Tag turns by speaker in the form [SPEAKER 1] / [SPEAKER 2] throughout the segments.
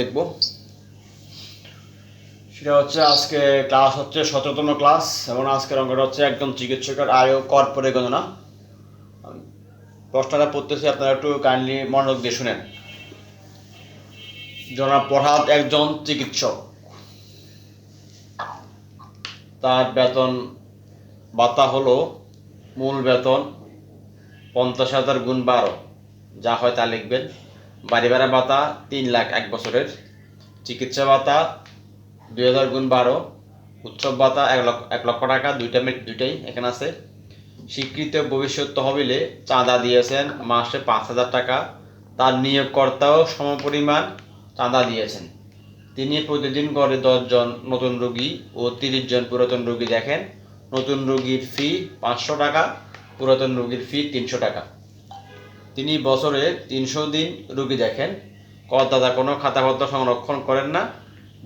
[SPEAKER 1] দেখব। সেটা হচ্ছে আজকে ক্লাস হচ্ছে সতেরোতম ক্লাস এবং আজকের অঙ্কটা হচ্ছে একজন চিকিৎসকের আয় কর পরিগণনা আমি প্রশ্নটা পড়তেছি, আপনারা একটু কাইন্ডলি মনোযোগ দিয়ে শুনেন। জনাব প্রহাদ একজন চিকিৎসক। তার বেতন ভাতা হলো মূল বেতন পঞ্চাশ হাজার গুণ বারো। যা হয় তা লিখবেন। বাড়ি ভাড়া ভাতা তিন লাখ এক বছরের। চিকিৎসা ভাতা দুই হাজার গুণ বারো। উৎসব ভাতা এক লক্ষ এক লক্ষ টাকা, দুইটা মে- দুইটাই এখানে আছে। স্বীকৃত ভবিষ্যৎ তহবিলে চাঁদা দিয়েছেন মাসে পাঁচ হাজার টাকা। তার নিয়োগকর্তাও সমপরিমাণ চাঁদা দিয়েছেন। তিনি প্রতিদিন গড়ে দশজন নতুন রোগী ও তিরিশ জন পুরাতন রোগী দেখেন। নতুন রোগীর ফি পাঁচশো টাকা, পুরাতন রোগীর ফি তিনশো টাকা। তিনি বছরে তিনশো দিন রুগী দেখেন। করদাতা কোনো খাতাপত্র সংরক্ষণ করেন না।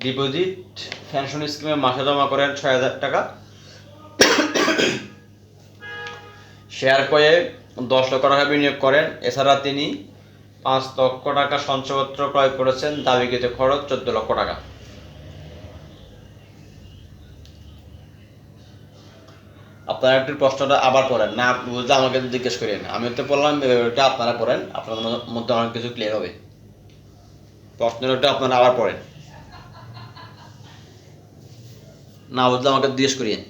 [SPEAKER 1] ডিপোজিট, পেনশন স্কিমে মাসে জমা করেন ছয় হাজার টাকা। শেয়ার করে দশ লক্ষ টাকা বিনিয়োগ করেন। এছাড়া তিনি পাঁচ লক্ষ টাকা সঞ্চয়পত্র ক্রয় করেছেন। দাবিকৃত খরচ চোদ্দ লক্ষ টাকা। আপনারা একটু প্রশ্নটা আবার করেন না, বুঝলে আমাকে জিজ্ঞেস করেন আমি তো বললাম ওটা আপনারা করেন আপনাদের মধ্যে অনেক কিছু ক্লিয়ার হবে। প্রশ্নের ওটা আপনারা আবার পড়েন। না, বুঝলে আমাকে জিজ্ঞেস করিয়েন।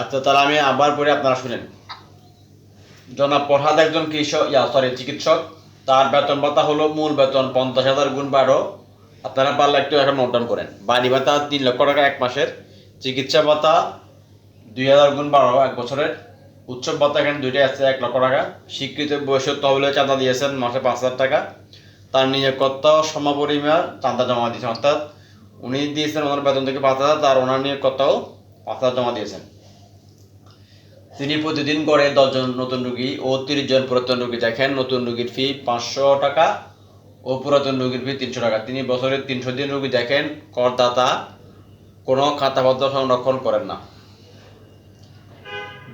[SPEAKER 1] আচ্ছা তাহলে আমি আবার পরে আপনারা শুনেন। জনাব প্রসাদ একজন কৃষক, ইয়া সরি চিকিৎসক। তার বেতন ভাতা হলো মূল বেতন পঞ্চাশ হাজার গুণ বারো। আপনারা পারলে একটু এখন নোট ডাউন করেন। বাড়ি ভাতা তিন লক্ষ টাকা এক মাসের। চিকিৎসা ভাতা দুই হাজার গুণ বারো এক বছরের। উৎসব ভাতা এখানে দুইটাই আছে, এক লক্ষ টাকা। স্বীকৃত বয়সের তহবিলে চাঁদা দিয়েছেন মাসে পাঁচ হাজার টাকা। তার নিয়োগকর্তাও সমপরিমাণ চাঁদা জমা দিয়েছেন, অর্থাৎ উনি দিয়েছেন ওনার বেতন থেকে পাঁচ হাজার, তার ওনার নিয়োগকর্তাও পাঁচ হাজার জমা দিয়েছেন। তিনি প্রতিদিন গড়ে দশজন নতুন রুগী ও তিরিশ জন পুরাতন রুগী দেখেন। নতুন রুগীর ফি পাঁচশো টাকা ও পুরাতন রুগীর ফি তিনশো টাকা। তিনি বছরে তিনশো দিন রুগী দেখেন, করদাতা কোনো খাতাপত্র সংরক্ষণ করেন না।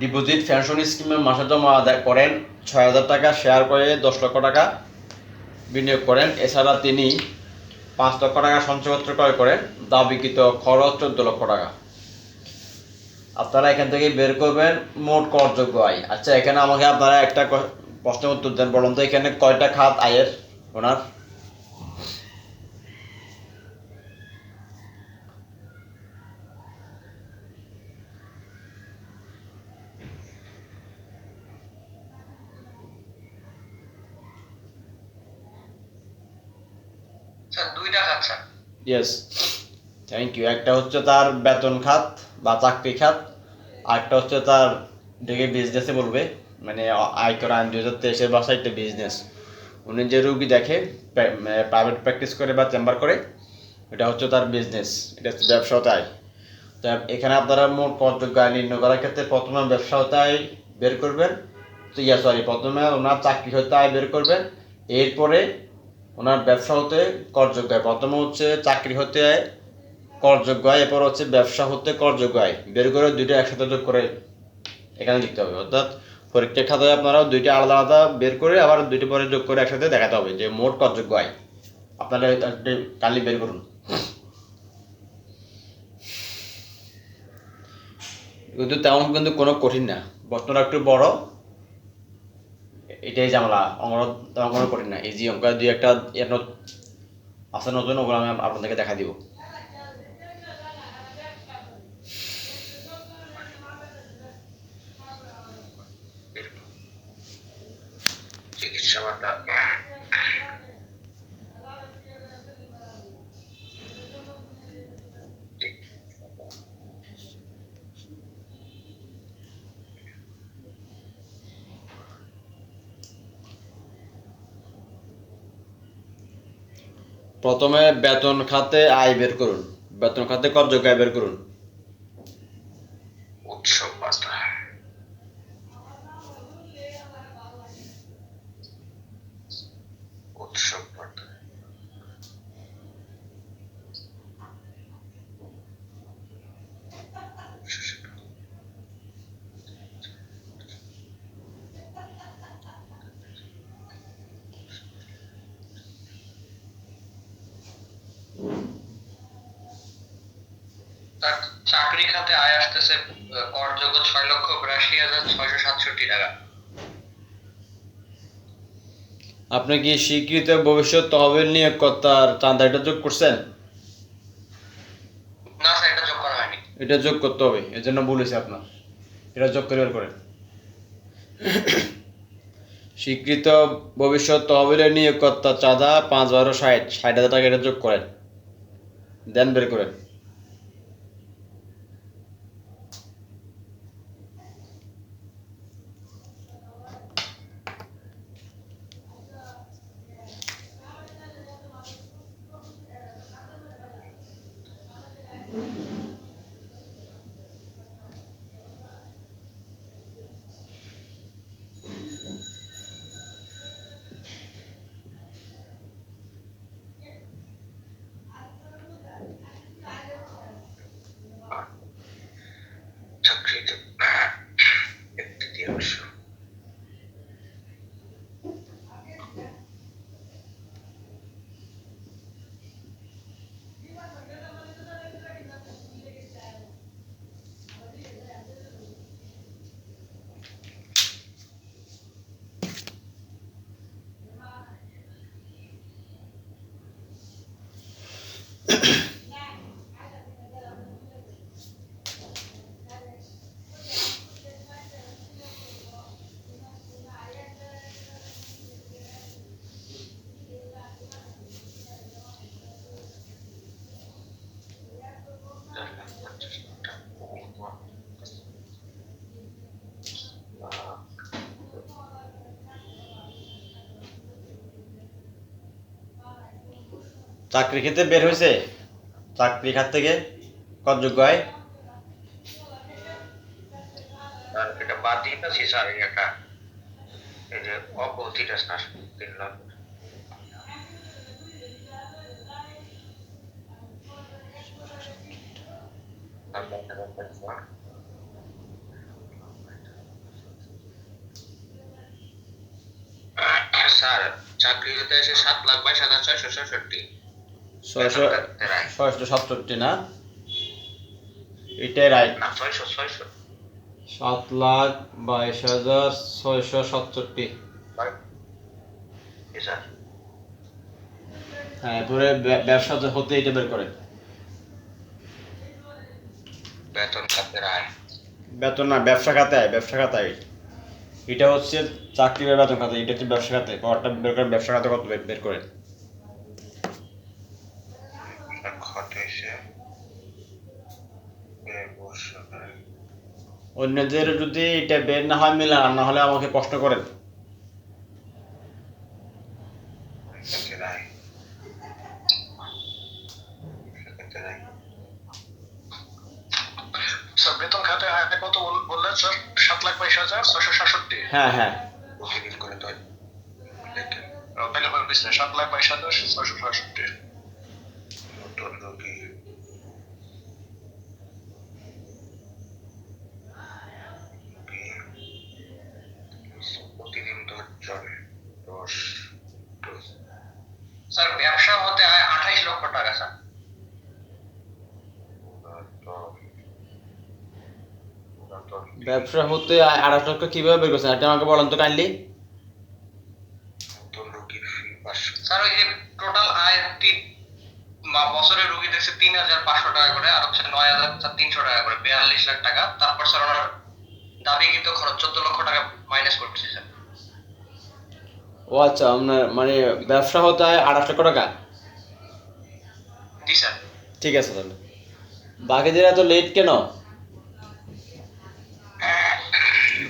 [SPEAKER 1] ডিপোজিট পেনশন স্কিমে মাসে জমা আদায় করেন ছয় হাজার টাকা, শেয়ার করে দশ লক্ষ টাকা বিনিয়োগ করেন। এছাড়া তিনি পাঁচ লক্ষ টাকা সঞ্চয়পত্র ক্রয় করে, দাবিকৃত খরচ চোদ্দ লক্ষ টাকা। আপনারা এখান থেকে বের করবেন মোট করযোগ্য আয়। আচ্ছা এখানে আমাকে আপনারা একটা প্রশ্নের উত্তর দেন বলুন তো, এখানে কয়টা খাত আয়ের ওনার
[SPEAKER 2] স্যার দুইটা খাচ্ছা
[SPEAKER 1] ইয়েস থ্যাংক ইউ একটা হচ্ছে তার বেতন খাত বা চাকরি খাত, আরেকটা হচ্ছে তার দেখে বিজনেসে বলবে মানে আয়কর আইন দুই হাজার তেইশের বাসায় একটা বিজনেস উনি যে রুগী দেখে প্রাইভেট প্র্যাকটিস করে বা চেম্বার করে, এটা হচ্ছে তার বিজনেস এটা হচ্ছে ব্যবসা আয়। তো এখানে আপনারা মোট কর্তব্য আয় নির্ণয় করার ক্ষেত্রে প্রথমে ব্যবসা আয় বের করবেন। তো ইয়া সরি প্রথমে ওনার চাকরি হতে আয় বের করবেন। এরপরে ওনার ব্যবসা হতে করযোগ্য আয় প্রথমে হচ্ছে চাকরি হতে করযোগ্য হয়, এরপর হচ্ছে ব্যবসা হতে করযোগ্য হয়। বের করে দুইটা একসাথে যোগ করে এখানে লিখতে হবে। অর্থাৎ পরীক্ষার খাতায় আপনারা দুইটা আলাদা আলাদা বের করে আবার দুইটা পরে যোগ করে একসাথে দেখাতে হবে যে মোট কত যোগ্য আয় আপনারা কালি বের করুন। কিন্তু তেমন কিন্তু কোনো কঠিন না। প্রশ্নটা একটু বড় এটাই ঝামেলা। অঙ্গর অঙ্গর করি না। ইজি অঙ্ক, দুই একটা আছে নতুন, ওগুলো আমি আপনাদেরকে দেখা দিব।
[SPEAKER 3] চিকিৎসা ভাতা
[SPEAKER 1] প্রথমে বেতন খাতে আয় বের করুন। বেতন খাতে কর যোগ্য আয় বের করুন
[SPEAKER 3] উৎসব ভাতা উৎসব ভাতা তার চাকরি খাতে আয় আসতেছে আহ, করযোগ্য ছয় বিরাশি হাজার ছয়শো সাতষট্টি টাকা।
[SPEAKER 1] আপনি কি স্বীকৃত ভবিষ্যৎ তহবিল নিয়োগকর্তার চাঁদা এটা যোগ করছেন?
[SPEAKER 3] না স্যার এটা যোগ করা হয়নি।
[SPEAKER 1] এটা যোগ করতে হবে এর জন্য বলেছি আপনার। এটা যোগ করে বের করেন স্বীকৃত ভবিষ্যৎ তহবিলের নিয়োগকর্তা চাঁদা পাঁচ বারো ষাট ষাট হাজার টাকা এটা যোগ করেন। দেন বের করেন। চাকরি ক্ষেত্রে বের হয়েছে? চাকরি খাত থেকে কত যোগ্য
[SPEAKER 3] না স্যার স্যার চাকরিতে এসে সাত লাখ বাইশ হাজার ছয়শো ছয়ষট্টি।
[SPEAKER 1] ছয়শো ছয়শো সাতষট্টি না? এটাই রাইট
[SPEAKER 3] না ছয়শো ছয়শো।
[SPEAKER 1] সাত লাখ বাইশ হাজার ছয়শো সাতষট্টি। হ্যাঁ ব্যবসা হতে এটা বের করেন
[SPEAKER 3] বেতন খাতে রায়।
[SPEAKER 1] বেতন না ব্যবসা খাতে আয় ব্যবসা খাতে। আয় এটা হচ্ছে চাকরি বা বেতন খাতে এটা হচ্ছে ব্যবসা খাতে। পাওয়ারটা বের করেন ব্যবসা খাতে কত বের বের করেন
[SPEAKER 3] খত হয়েছে
[SPEAKER 1] অন্যদের যদি এটা বের না হয় মিলান না হলে আমাকে প্রশ্ন করেন।
[SPEAKER 4] বেতন খাতে আয় কত বললেন স্যার সাত লাখ বাইশ হাজার ছশো সাতষট্টি।
[SPEAKER 1] হ্যাঁ হ্যাঁ।
[SPEAKER 3] করে তো
[SPEAKER 4] তাহলে সাত লাখ বাইশ হাজার ছশো সাতষট্টি
[SPEAKER 3] নতুন রোগী দশ স্যার ব্যবসা হতে হয় আঠাইশ লক্ষ টাকা স্যার
[SPEAKER 1] ব্যবসা হতে লক্ষ কীভাবে বের করছেন? এটা আমাকে বলেন তো কাইন্ডলি।
[SPEAKER 3] স্যার ওই যে টোটাল আয় তিন বছরে রুগী দেখছে তিন হাজার পাঁচশো টাকা করে আর হচ্ছে নয় হাজার তিনশো টাকা করে বিয়াল্লিশ লাখ টাকা। তারপর স্যার ওনার দাবিকৃত খরচ চোদ্দ লক্ষ টাকা মাইনাস করছে স্যার।
[SPEAKER 1] ও আচ্ছা আপনার মানে ব্যবসা হতে হয় আড়াই লক্ষ টাকা?
[SPEAKER 3] জি স্যার।
[SPEAKER 1] ঠিক আছে তাহলে। বাকিদের এত লেট কেন?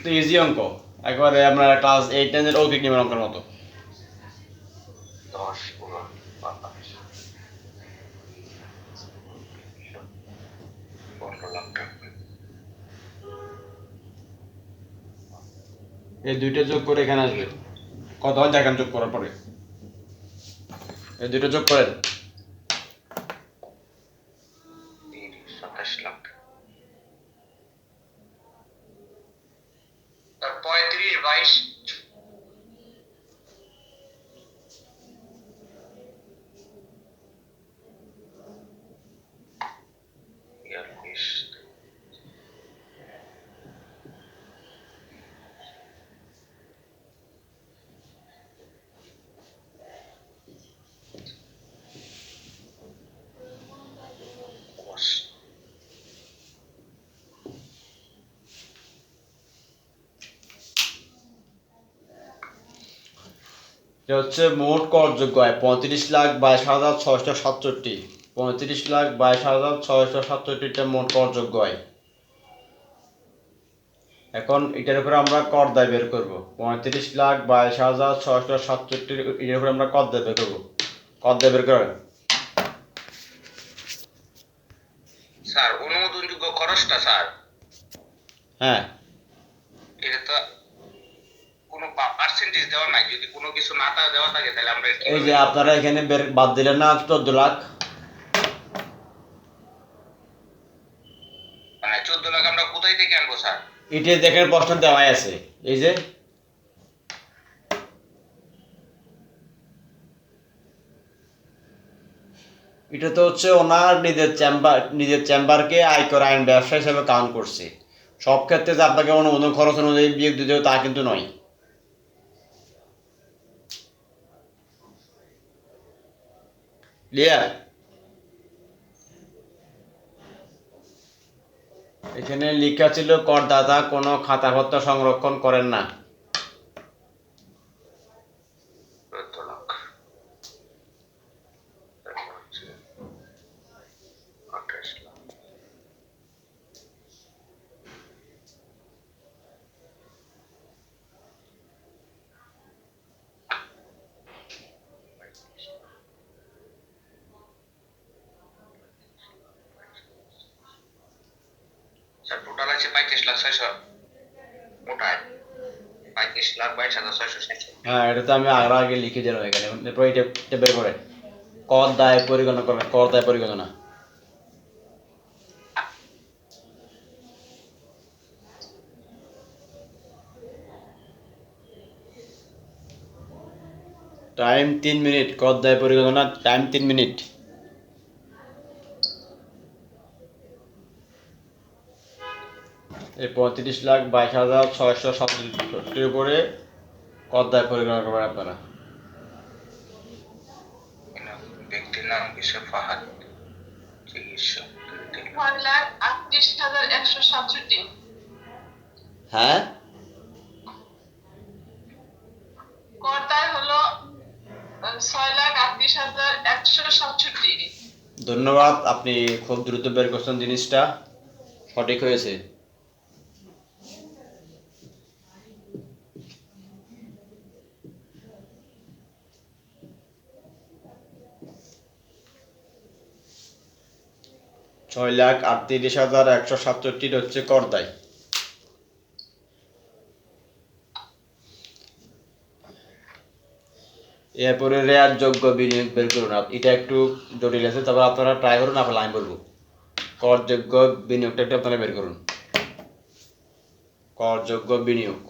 [SPEAKER 1] তো ইজি অঙ্ক। একবারে আপনার ক্লাস এইট নাইনের অৌকিক নিবেন অঙ্কের মতো। এই দুইটা যোগ করে এখানে আসবে। কত হয়? দেখেন যোগ করার পরে। এই দুইটা যোগ করেন
[SPEAKER 3] তিরিশ সাতাশ লাখ তার পঁয়ত্রিশ বাইশ বিয়াল্লিশ দশ
[SPEAKER 1] এটা হচ্ছে মোট করযোগ্য আয় পঁয়ত্রিশ লাখ বাইশ হাজার ছয়শো সাতষট্টি। পঁয়ত্রিশ লাখ বাইশ হাজার ছয়শো সাতষট্টিটা মোট করযোগ্য আয় এখন এটার উপরে আমরা কর দায় বের করব। পঁয়ত্রিশ লাখ বাইশ হাজার ছয়শো সাতষট্টির এটার উপরে আমরা কর দায় বের করব। কর দায় বের করেন।
[SPEAKER 3] স্যার অনুমোদনযোগ্য খরচটা স্যার?
[SPEAKER 1] হ্যাঁ।
[SPEAKER 3] এটা তো পার্সেন্টেজ দেওয়া নাই যদি কোনো কিছু না তা দেওয়া থাকে তাহলে আমরা
[SPEAKER 1] এই যে আপনারা এখানে বাদ দিলেন না চোদ্দ লাখ।
[SPEAKER 3] মানে চোদ্দ লাখ আমরা কোথায় থেকে আনব স্যার?
[SPEAKER 1] এটি দেখেন প্রশ্ন দেওয়াই আছে। এই যে। এটা তো হচ্ছে ওনার নিজের চেম্বার নিজের চেম্বারকে আয়কর আইন ব্যবসা হিসেবে কাউন্ট করছে। সব ক্ষেত্রে যে আপনাকে অনুমোদন খরচ অনুযায়ী বিয়োগ দিতে হবে তা কিন্তু নয়। এখানে লেখা ছিল করদাতা কোনো খাতাপত্র সংরক্ষণ করেন না
[SPEAKER 3] চোদ্দ লাখ তারপর হচ্ছে আঠাশ লাখ স্যার টোটাল আছে পঁয়ত্রিশ লাখ ছয়শো ওটাই পঁয়ত্রিশ লাখ বাইশ হাজার ছয়শো ষাট
[SPEAKER 1] হ্যাঁ এটা তো আমি আগে লিখে দিলাম এখানে এরপর এটা এটা বের করে। কর দায় পরিগণনা করবেন কর দায় পরিগণনা। টাইম তিন মিনিট, কর দায় পরিগণনা টাইম তিন মিনিট। এই পঁয়ত্রিশ লাখ বাইশ হাজার ছয়শো সাতষট্টির উপরে কর দায় পরিগণনা করবেন আপনারা।
[SPEAKER 3] নাম বিশ্ব ফাহাদ চিকিৎসক
[SPEAKER 2] ছয় লাখ আটত্রিশ হাজার একশো সাতষট্টি।
[SPEAKER 1] হ্যাঁ?
[SPEAKER 2] কর্তায় হলো ছয় লাখ আটত্রিশ হাজার একশো সাতষট্টি।
[SPEAKER 1] ধন্যবাদ আপনি খুব দ্রুত বের করছেন জিনিসটা। সঠিক হয়েছে। ছয় লাখ আটত্রিশ হাজার একশো সাতষট্টির হচ্ছে কর করদায় এরপরে রেয়ার যোগ্য বিনিয়োগ বের করুন এটা একটু জটিল আছে, তবে আপনারা ট্রাই করুন, আপনার আমি বলব করযোগ্য বিনিয়োগটা একটু আপনারা বের করুন। করযোগ্য বিনিয়োগ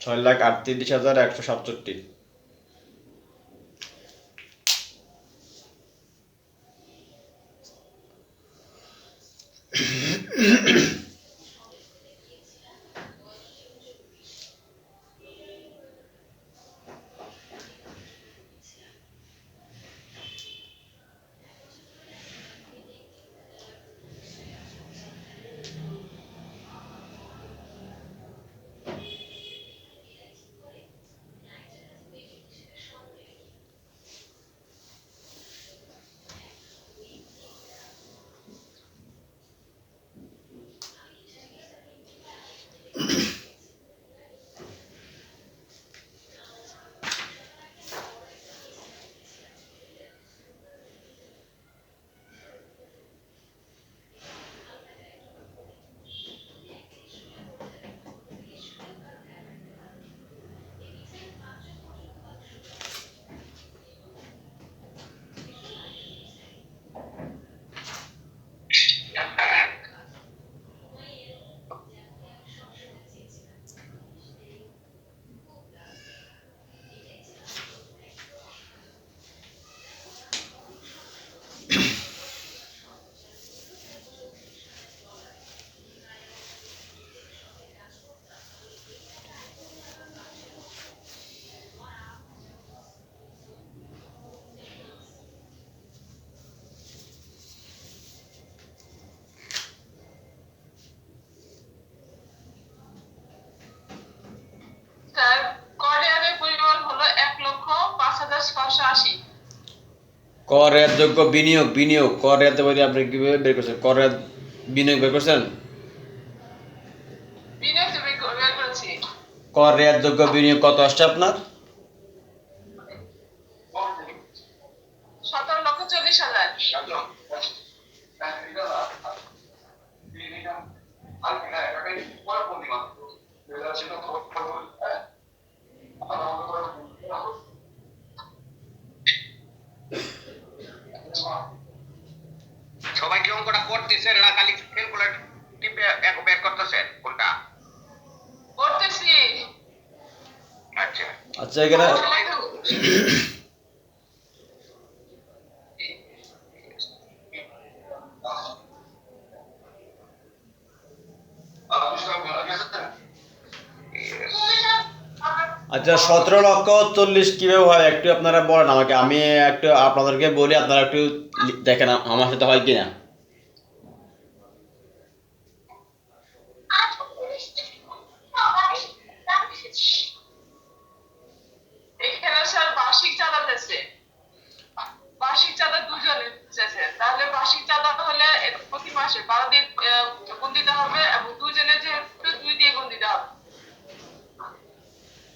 [SPEAKER 1] ছয় লাখ আটত্রিশ হাজার একশো সাতষট্টি
[SPEAKER 2] স্যার করিয়ারের পরিমাণ হলো এক লক্ষ পাঁচ হাজার ছশো আশি
[SPEAKER 1] কর যোগ্য বিনিয়োগ বিনিয়োগ কর রেয়াতে বলি আপনি কীভাবে বের করছেন? কর রেয়াত বিনিয়োগ বের করছেন?
[SPEAKER 2] কর
[SPEAKER 1] রেয়াত যোগ্য বিনিয়োগ কত আসছে আপনার
[SPEAKER 2] সতেরো লক্ষ চল্লিশ হাজার
[SPEAKER 3] সবাই কি অঙ্কটা করতেছেন না খালি ক্যালকুলেট টিপে এক বের করতেছেন কোনটা
[SPEAKER 2] করতেছি
[SPEAKER 3] আচ্ছা
[SPEAKER 1] সতেরো লক্ষ চল্লিশ কীভাবে হয়? একটু আপনারা বলেন আমাকে। আমি একটু আপনাদেরকে বলি, আপনারা একটু দেখেন আমার সাথে হয় কিনা
[SPEAKER 2] এখানে স্যার বার্ষিক চাঁদা দিয়েছে বার্ষিক চাঁদা দুজনে দিতেছে তাহলে বার্ষিক চাঁদা হলে এ- মাসে বারো আহ, গুণ দিতে হবে এবং দুজনে যেহেতু দুই দিয়ে গুণ দিতে হবে।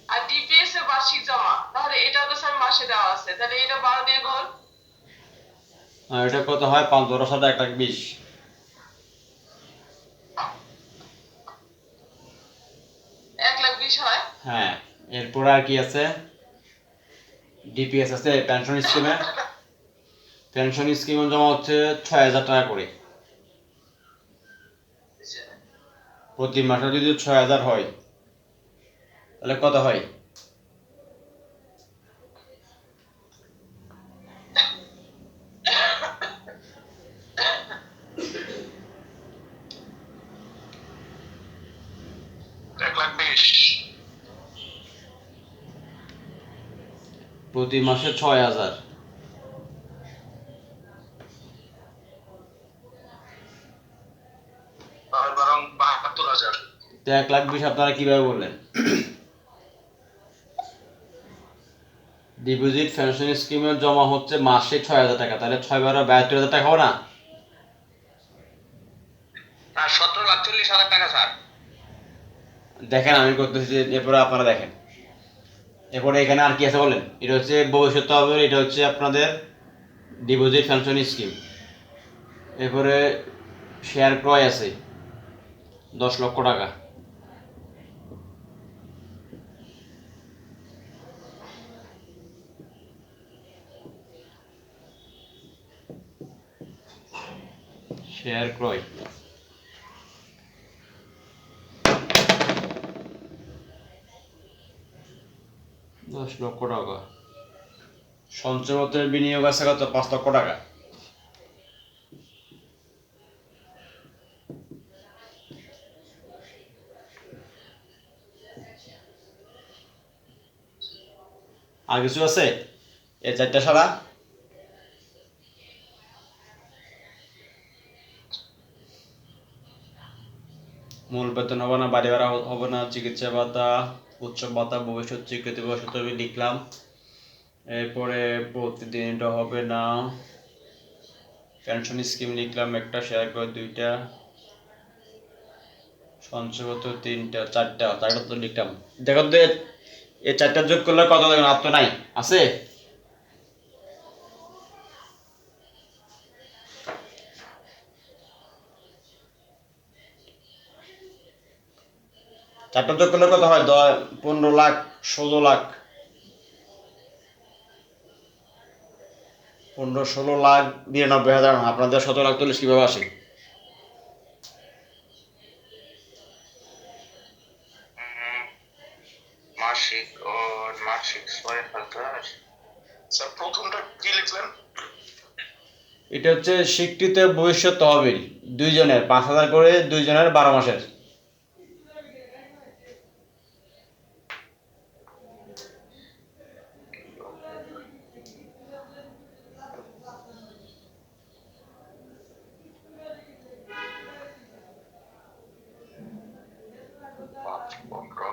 [SPEAKER 2] আর ডিপিএস এ বার্ষিক জমা তাহলে এটা তো স্যার মাসে দেওয়া আছে তাহলে এটা বারো দিয়ে গুণ।
[SPEAKER 1] আর এটা কত হয়? পাঁচ দশ হাজার এক লাখ বিশ।
[SPEAKER 2] এক লাখ বিশ হয়।
[SPEAKER 1] হ্যাঁ এরপর আর কি আছে? ডিপিএস আছে পেনশন স্কিমে পেনশন স্কিমে জমা হচ্ছে ছয় হাজার টাকা করে। প্রতি মাসে যদি ছয় হাজার হয় তাহলে কত হয়? প্রতি মাসে ছয় হাজার
[SPEAKER 4] আর বরং বাহাত্তর হাজার
[SPEAKER 1] তো এক লাখ বিশ আপনারা কীভাবে বললেন? ডিপোজিট পেনশন স্কিমে জমা হচ্ছে মাসে ছয় হাজার টাকা তাহলে ছয় বারো বাহাত্তর হাজার টাকা হবে না?
[SPEAKER 3] আর সতেরো লাখ চল্লিশ হাজার টাকা স্যার।
[SPEAKER 1] দেখেন আমি করতেছি এরপরে আপনারা দেখেন। এরপরে এখানে আর কি আছে বলেন? এটা হচ্ছে ভবিষ্যৎ তহবিল এটা হচ্ছে আপনাদের ডিপোজিট পেনশন স্কিম এরপরে শেয়ার ক্রয় আছে দশ লক্ষ টাকা। শেয়ার ক্রয়। দশ লক্ষ টাকা। সঞ্চয়পত্রের বিনিয়োগ আছে কত? পাঁচ লক্ষ টাকা। আর কিছু আছে? এ চারটা সারা মূল বেতন হবে না, বাড়ি ভাড়া হবে না, চিকিৎসা ভাতা উৎসব ভাতা, ভবিষ্যৎ স্বীকৃতি বসত লিখলাম। এরপরে প্রতিদিন এটা হবে না পেনশন স্কিম লিখলাম একটা শেয়ার করে দুইটা, সঞ্চয়পত্র তিনটা, চারটা চারটা তো লিখলাম। দেখো তো এই চারটা যোগ করলে কত দেখুন আর তো নাই, আছে? চারটা করলে কত হয় দশ পনেরো লাখ ষোলো লাখ। পনেরো ষোলো লাখ বিরানব্বই হাজার আপনাদের সতেরো লাখ চল্লিশ কীভাবে আসে?
[SPEAKER 3] মাসিক ও মাসিক ছয় হাজার।
[SPEAKER 4] স্যার প্রথমটা কি লিখলেন?
[SPEAKER 1] এটা হচ্ছে স্বীকৃত ভবিষ্যৎ তহবিল দুইজনের পাঁচ হাজার করে দুইজনের বারো মাসের
[SPEAKER 3] পাঁচ পনেরো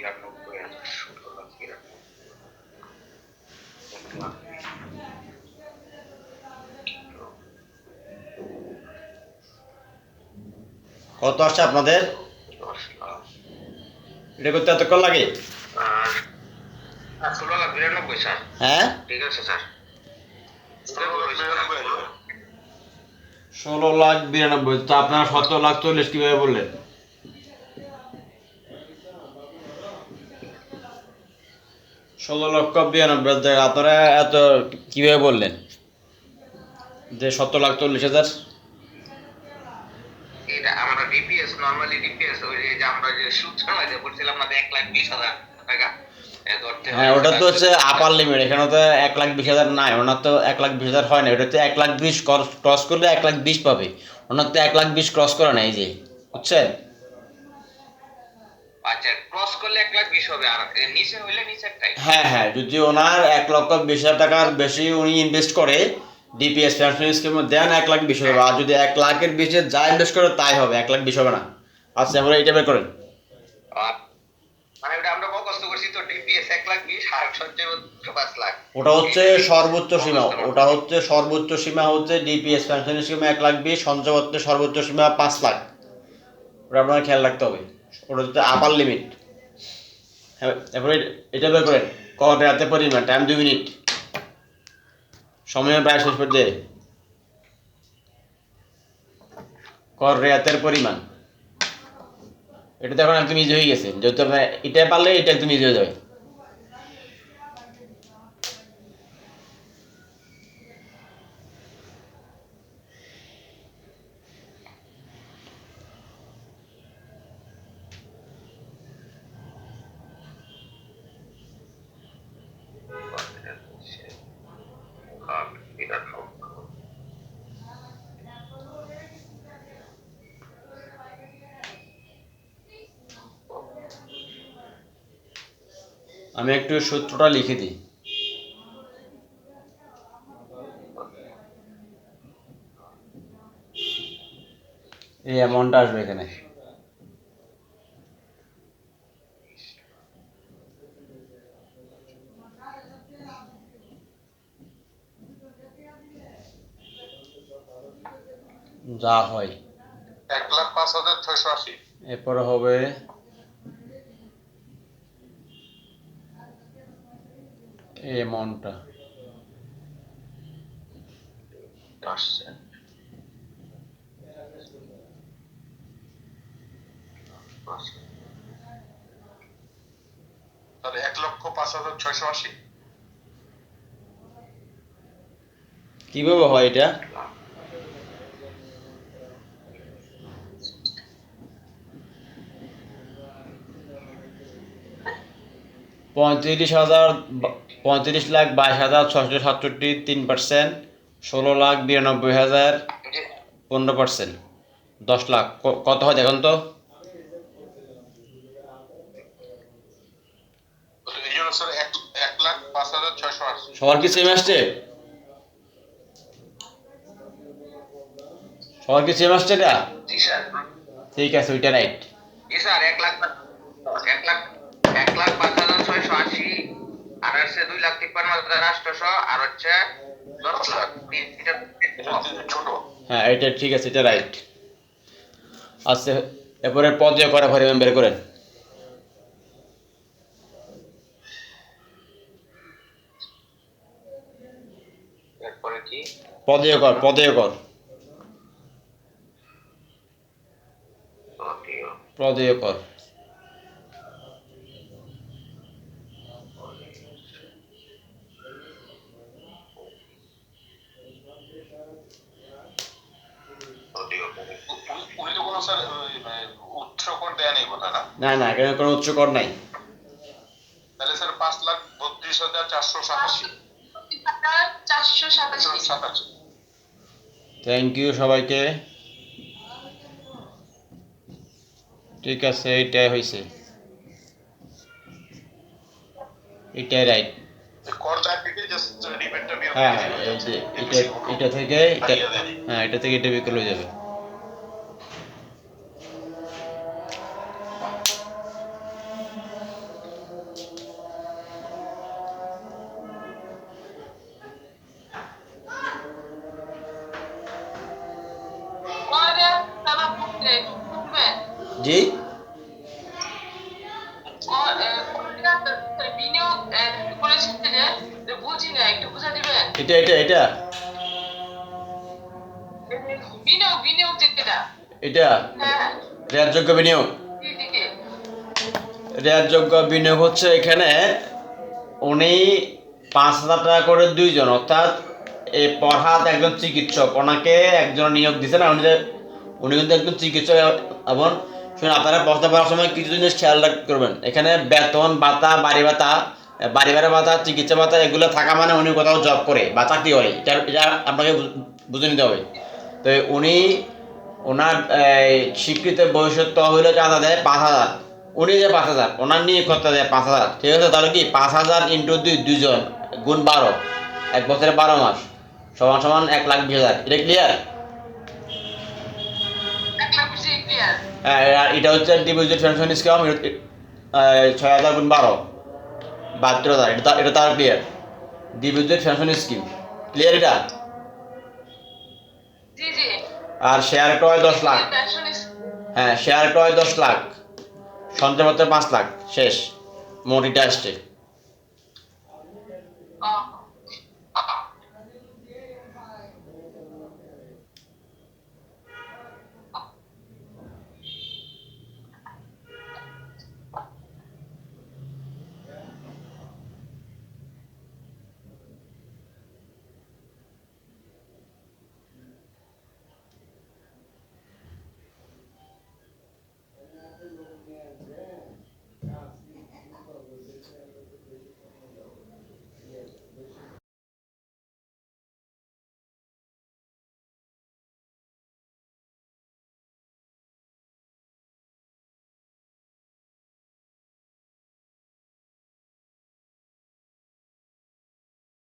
[SPEAKER 3] বিরানব্বই হাজার ষোলো লাখ বিরানব্বই
[SPEAKER 1] কত আসছে আপনাদের? এটা করতে এতক্ষণ লাগে?
[SPEAKER 3] আর আর ষোলো লাখ বিরানব্বই স্যার।
[SPEAKER 1] হ্যাঁ?
[SPEAKER 3] ঠিক আছে স্যার।
[SPEAKER 4] বিরানব্বই হাজার।
[SPEAKER 1] ষোলো লাখ বিরানব্বই তো আপনারা সতেরো লাখ চল্লিশ কীভাবে বললেন? ষোলো লক্ষ বিরানব্বই হাজার আপনারা এত কীভাবে বললেন? যে সত্তর লাখ চল্লিশ হাজার?
[SPEAKER 3] এটা আমরা ডিপিএস নরমালি ডিপিএস ওই যে আমরা যে সুদ যে বলছিলাম না এক লাখ বিশ হাজার টাকা। হয়।
[SPEAKER 1] ওটা তো হচ্ছে আপার লিমিট এখানে তো এক লাখ বিশ হাজার নাই ওনার তো এক লাখ বিশ হাজার হয় না ওটা এক লাখ বিশ ক্রস করলে এক লাখ বিশ পাবে। ওনার তো এক লাখ বিশ ক্রস করা নাই যে বুঝছেন?
[SPEAKER 3] আচ্ছা ক্রস করলে এক লাখ বিশ হবে আর নিচে হইলে নিচেরটাই।
[SPEAKER 1] হ্যাঁ হ্যাঁ যদি ওনার এক লক্ষ বিশ হাজার টাকার বেশি উনি ইনভেস্ট করে ডিপিএস পেনশন স্কিমে দেন এক লাখ বিশ হবে আর যদি এক লাখের বেশি যা ইনভেস্ট করে তাই হবে এক লাখ বিশ হবে না। আচ্ছা আমরা এইটা বের করেন।
[SPEAKER 3] মানে ওটা আমরা কষ্ট করছি তো ডিপিএস এক লাখ বিশ আর সঞ্চয় পাঁচ লাখ।
[SPEAKER 1] ওটা হচ্ছে সর্বোচ্চ সীমা ওটা হচ্ছে সর্বোচ্চ সীমা হচ্ছে ডিপিএস পেনশন স্কিমে এক লাখ বিশ সঞ্চয়পত্রে সর্বোচ্চ সীমা পাঁচ লাখ। ওটা আপনাকে খেয়াল রাখতে হবে। ওটা হচ্ছে আপার লিমিট হ্যাঁ এরপরে এটা বের করেন। কত রাতে পরিমাণ টাইম দুই মিনিট সময় প্রায় শেষ পর্যায়ে। কর রেয়াতের পরিমাণ। এটা তো এখন একদম ইজি হয়ে গেছে। যত এটা পারলে এটা একদম ইজি হয়ে যাবে। আমি একটু সূত্রটা লিখে দিই। এই অ্যামাউন্টটা আসবে এখানে। যা হয়।
[SPEAKER 4] এক লাখ পাঁচ হাজার ছয়শো আশি।
[SPEAKER 1] এরপরে হবে এই অ্যামাউন্টটা
[SPEAKER 4] তাহলে এক লক্ষ পাঁচ হাজার ছয়শো আশি?
[SPEAKER 1] কীভাবে হয় এটা? পঁয়ত্রিশ হাজার পঁয়ত্রিশ লাখ বাইশ হাজার ছশো সাতষট্টি তিন পার্সেন্ট ষোলো লাখ বিরানব্বই হাজার পনেরো পার্সেন্ট দশ লাখ। কত হয় দেখুন তো? সবার কি সেম আসছে? সবার কি সেম আসছে এটা? ঠিক আছে ওইটা রাইট
[SPEAKER 3] স্যার এক লাখ এক লাখ এক লাখ পাঁচ হাজার ছয়শো আশি আর হচ্ছে আর হচ্ছে
[SPEAKER 4] ছোট।
[SPEAKER 1] হ্যাঁ এটা ঠিক আছে এটা রাইট আচ্ছা এরপরে পদে করা পরে বের করেন। পদে কর পদে কর। পদে কর
[SPEAKER 4] উনি তো কোনো স্যার উচ্চ দেয়া নেই বোধ না?
[SPEAKER 1] না না এখানে কোনো উচ্চ কর নাই।
[SPEAKER 4] তাহলে স্যার পাঁচ লাখ বত্রিশ হাজার চারশো সাতাশি।
[SPEAKER 2] চারশো সাতাশি।
[SPEAKER 1] থ্যাংক ইউ সবাইকে। ঠিক আছে এইটাই হয়েছে এটাই রাইট
[SPEAKER 4] জাস্ট রিবেটটা বের
[SPEAKER 1] হ্যাঁ হ্যাঁ এটা এটা থেকে এটা হ্যাঁ এটা থেকে এটা বিকল হয়ে যাবে।
[SPEAKER 2] বিনিয়োগ? দিদিকে
[SPEAKER 1] রেয়ারযোগ্য বিনিয়োগ হচ্ছে এখানে উনি পাঁচ হাজার টাকা করে দুইজন, অর্থাৎ এই পরহাত একজন চিকিৎসক। ওনাকে একজন নিয়োগ দিছে না উনি যে- উনি কিন্তু একজন চিকিৎসক এবং শুনে আপনারা বসতে পারার সময় কিছু জিনিস খেয়াল করবেন। এখানে বেতন, ভাতা, বাড়ি ভাতা বাড়ি ভাড়া ভাতা, চিকিৎসা ভাতা, এগুলো থাকা মানে উনি কোথাও জব করে বা চাকরি করে। এটা এটা আপনাকে বুঝে নিতে হবে। তো উনি ওনার স্বীকৃত ভবিষ্যৎ হইলে চাঁদা দেয় পাঁচ হাজার। উনি যে পাঁচ হাজার ওনার নিয়ে করতে দেয় পাঁচ হাজার। ঠিক আছে তাহলে কি পাঁচ হাজার ইন্টু দুই দুজন গুণ বারো এক বছরে বারো মাস সমান সমান এক লাখ বিশ হাজার। এটা ক্লিয়ার হ্যাঁ এটা হচ্ছে ডিপোজিট পেনশন স্কিম ছয় হাজার গুণ বারো বাহাত্তর হাজার। এটা এটা তার clear deposit pension scheme clear এটা?
[SPEAKER 2] জি জি।
[SPEAKER 1] আর শেয়ার ক্রয় দশ লাখ। হ্যাঁ শেয়ার ক্রয় দশ লাখ। সঞ্চয়পত্র পাঁচ লাখ। শেষ। মোট এটা আসছে।